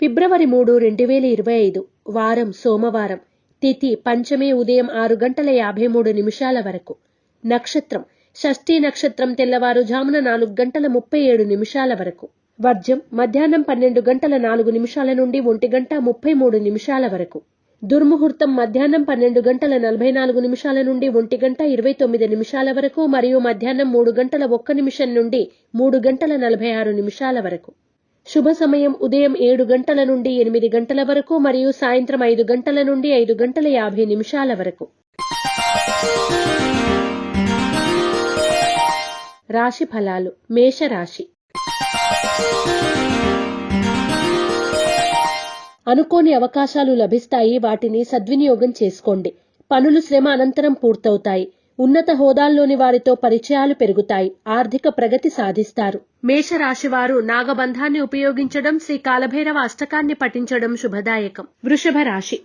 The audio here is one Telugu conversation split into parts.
ఫిబ్రవరి మూడు రెండు వేల ఇరవై ఐదు వారం సోమవారం తిథి పంచమే ఉదయం ఆరు గంటల యాభై మూడు నిమిషాల వరకు. నక్షత్రం షష్ఠీ నక్షత్రం తెల్లవారుజామున నాలుగు గంటల ముప్పై ఏడు నిమిషాల వరకు. వర్జం మధ్యాహ్నం పన్నెండు గంటల నాలుగు నిమిషాల నుండి ఒంటి గంట ముప్పై మూడు నిమిషాల వరకు. దుర్ముహూర్తం మధ్యాహ్నం పన్నెండు గంటల నలభై నాలుగు నిమిషాల నుండి ఒంటి గంట ఇరవై తొమ్మిది నిమిషాల వరకు మరియు మధ్యాహ్నం మూడు గంటల ఒక్క నిమిషం నుండి మూడు గంటల నలభై ఆరు నిమిషాల వరకు. శుభ సమయం ఉదయం ఏడు గంటల నుండి ఎనిమిది గంటల వరకు మరియు సాయంత్రం ఐదు గంటల నుండి ఐదు గంటల యాభై నిమిషాల వరకు. రాశి ఫలాలు మేషరాశి. అనుకోని అవకాశాలు లభిస్తాయి వాటిని సద్వినియోగం చేసుకోండి. పనులు శ్రమ అనంతరం పూర్తవుతాయి. ఉన్నత హోదాల్లోని వారితో పరిచయాలు పెరుగుతాయి. ఆర్థిక ప్రగతి సాధిస్తారు. మేషరాశివారు నాగబంధాన్ని ఉపయోగించడం శ్రీ కాలభైరవ అష్టకాన్ని పఠించడం శుభదాయకం. వృషభ రాశి.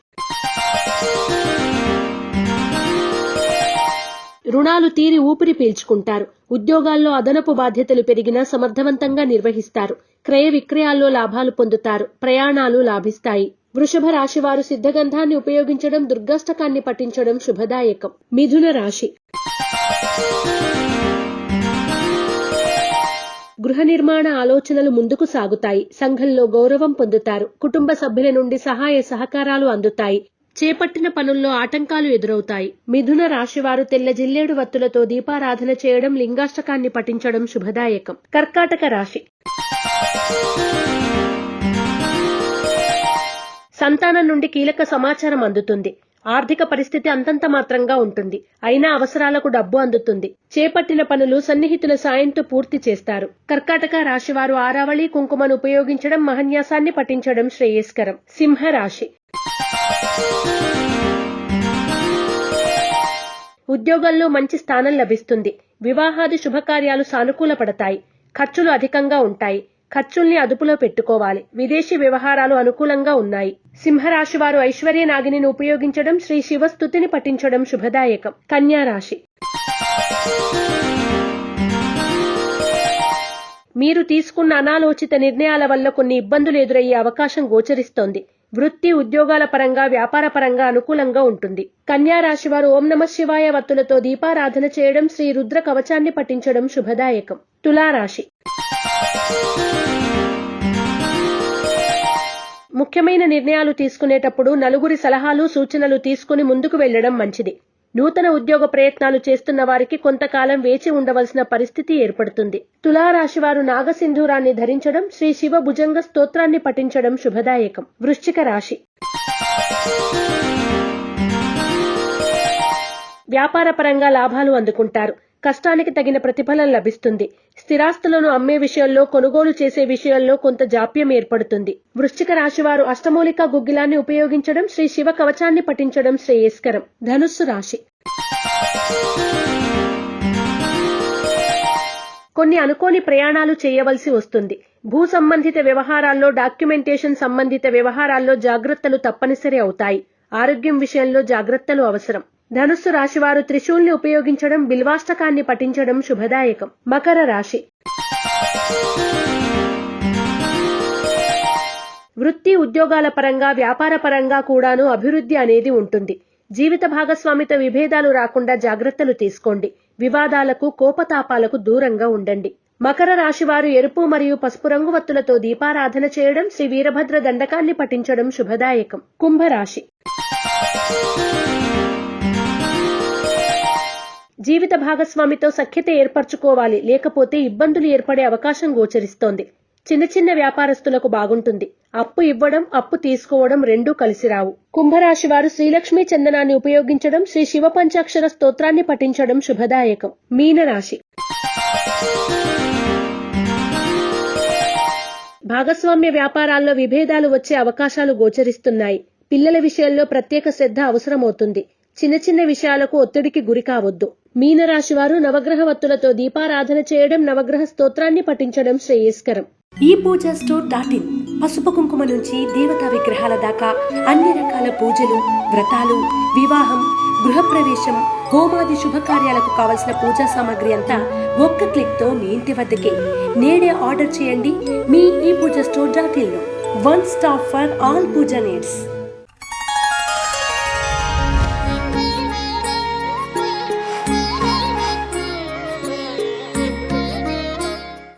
రుణాలు తీరి ఊపిరి పీల్చుకుంటారు. ఉద్యోగాల్లో అదనపు బాధ్యతలు పెరిగినా సమర్థవంతంగా నిర్వహిస్తారు. క్రయ విక్రయాల్లో లాభాలు పొందుతారు. ప్రయాణాలు లాభిస్తాయి. వృషభ రాశి వారు సిద్ధగంధాన్ని ఉపయోగించడం దుర్గాష్టకాన్ని పఠించడం శుభదాయకం. మిథున రాశి. గృహ నిర్మాణ ఆలోచనలు ముందుకు సాగుతాయి. సంఘంలో గౌరవం పొందుతారు. కుటుంబ సభ్యుల నుండి సహాయ సహకారాలు అందుతాయి. చేపట్టిన పనుల్లో ఆటంకాలు ఎదురవుతాయి. మిథున రాశివారు తెల్ల జిల్లేడు వత్తులతో దీపారాధన చేయడం లింగాష్టకాన్ని పఠించడం శుభదాయకం. కర్కాటక రాశి. సంతానం నుండి కీలక సమాచారం అందుతుంది. ఆర్థిక పరిస్థితి అంతంత మాత్రంగా ఉంటుంది. అయినా అవసరాలకు డబ్బు అందుతుంది. చేపట్టిన పనులు సన్నిహితుల సాయంతో పూర్తి చేస్తారు. కర్కాటక రాశివారు ఆరావళి కుంకుమను ఉపయోగించడం మహన్యాసాన్ని పఠించడం శ్రేయస్కరం. సింహ రాశి ఉద్యోగంలో మంచి స్థానం లభిస్తుంది. వివాహాది శుభకార్యాలు సానుకూల పడతాయి ఖర్చులు అధికంగా ఉంటాయి. ఖర్చుల్ని అదుపులో పెట్టుకోవాలి. విదేశీ వ్యవహారాలు అనుకూలంగా ఉన్నాయి. సింహరాశి వారు ఐశ్వర్య నాగిని ఉపయోగించడం శ్రీ శివస్థుతిని పఠించడం శుభదాయకం. కన్యా రాశి మీరు తీసుకున్న అనాలోచిత నిర్ణయాల వల్ల కొన్ని ఇబ్బందులు ఎదురయ్యే అవకాశం గోచరిస్తోంది. వృత్తి ఉద్యోగాల పరంగా వ్యాపార పరంగా అనుకూలంగా ఉంటుంది. కన్యా రాశి వారు ఓం నమ శివాయ వత్తులతో దీపారాధన చేయడం శ్రీ రుద్ర కవచాన్ని పఠించడం శుభదాయకం. తులారాశి. ముఖ్యమైన నిర్ణయాలు తీసుకునేటప్పుడు నలుగురి సలహాలు సూచనలు తీసుకుని ముందుకు వెళ్ళడం మంచిది. నూతన ఉద్యోగ ప్రయత్నాలు చేస్తున్న వారికి కొంతకాలం వేచి ఉండవలసిన పరిస్థితి ఏర్పడుతుంది. తులారాశివారు నాగసింధూరాన్ని ధరించడం శ్రీ శివ భుజంగ స్తోత్రాన్ని పఠించడం శుభదాయకం. వృశ్చిక రాశి. వ్యాపార పరంగా లాభాలు అందుకుంటారు. కష్టానికి తగిన ప్రతిఫలం లభిస్తుంది. స్థిరాస్తులను అమ్మే విషయంలో కొనుగోలు చేసే విషయంలో కొంత జాప్యం ఏర్పడుతుంది. వృశ్చిక రాశి వారు అష్టమూలిక గుగ్గిలాన్ని ఉపయోగించడం శ్రీ శివ కవచాన్ని పఠించడం శ్రేయస్కరం. ధనుస్సు రాశి. కొన్ని అనుకోని ప్రయాణాలు చేయవలసి వస్తుంది. భూ సంబంధిత వ్యవహారాల్లో డాక్యుమెంటేషన్ సంబంధిత వ్యవహారాల్లో జాగ్రత్తలు తప్పనిసరి అవుతాయి. ఆరోగ్యం విషయంలో జాగ్రత్తలు అవసరం. ధనుస్సు రాశివారు త్రిశూల్ని ఉపయోగించడం బిల్వాష్టకాన్ని పఠించడం శుభదాయకం. మకర రాశి. వృత్తి ఉద్యోగాల పరంగా వ్యాపార పరంగా కూడాను అభివృద్ధి అనేది ఉంటుంది. జీవిత భాగస్వామితో విభేదాలు రాకుండా జాగ్రత్తలు తీసుకోండి. వివాదాలకు కోపతాపాలకు దూరంగా ఉండండి. మకర రాశి వారు ఎరుపు మరియు పసుపు రంగు వత్తులతో దీపారాధన చేయడం శ్రీ వీరభద్ర దండకాన్ని పఠించడం శుభదాయకం. కుంభరాశి. జీవిత భాగస్వామితో సఖ్యత ఏర్పరచుకోవాలి. లేకపోతే ఇబ్బందులు ఏర్పడే అవకాశం గోచరిస్తోంది. చిన్న చిన్న వ్యాపారస్తులకు బాగుంటుంది. అప్పు ఇవ్వడం అప్పు తీసుకోవడం రెండూ కలిసి రావు. కుంభరాశి వారు శ్రీలక్ష్మీ చందనాన్ని ఉపయోగించడం శ్రీ శివ పంచాక్షర స్తోత్రాన్ని పఠించడం శుభదాయకం. మీనరాశి భాగస్వామ్య వ్యాపారాల్లో విభేదాలు వచ్చే అవకాశాలు గోచరిస్తున్నాయి. పిల్లల విషయంలో ప్రత్యేక శ్రద్ధ అవసరమవుతుంది. చిన్న చిన్న విషయాలకు ఒత్తిడికి గురి కావద్దు. మీనరాశి వారు నవగ్రహ వత్తులతో దీపారాధన చేయడం నవగ్రహ స్తోత్రాన్ని పఠించడం శ్రేయస్కరం. ఈ పూజ స్టోర్ డాట్ ఇన్. పసుపు కుంకుమ నుంచి దేవతా విగ్రహాల దాకా అన్ని రకాల పూజలు వ్రతాలు వివాహం గృహప్రవేశం హోమాది శుభకార్యాలకు కావలసిన పూజా సామాగ్రి అంతా ఒక్క క్లిక్తో మీ ఇంటి వద్దకే. నేడే ఆర్డర్ చేయండి మీ ఈ Pooja store dot in one stop for all pooja needs.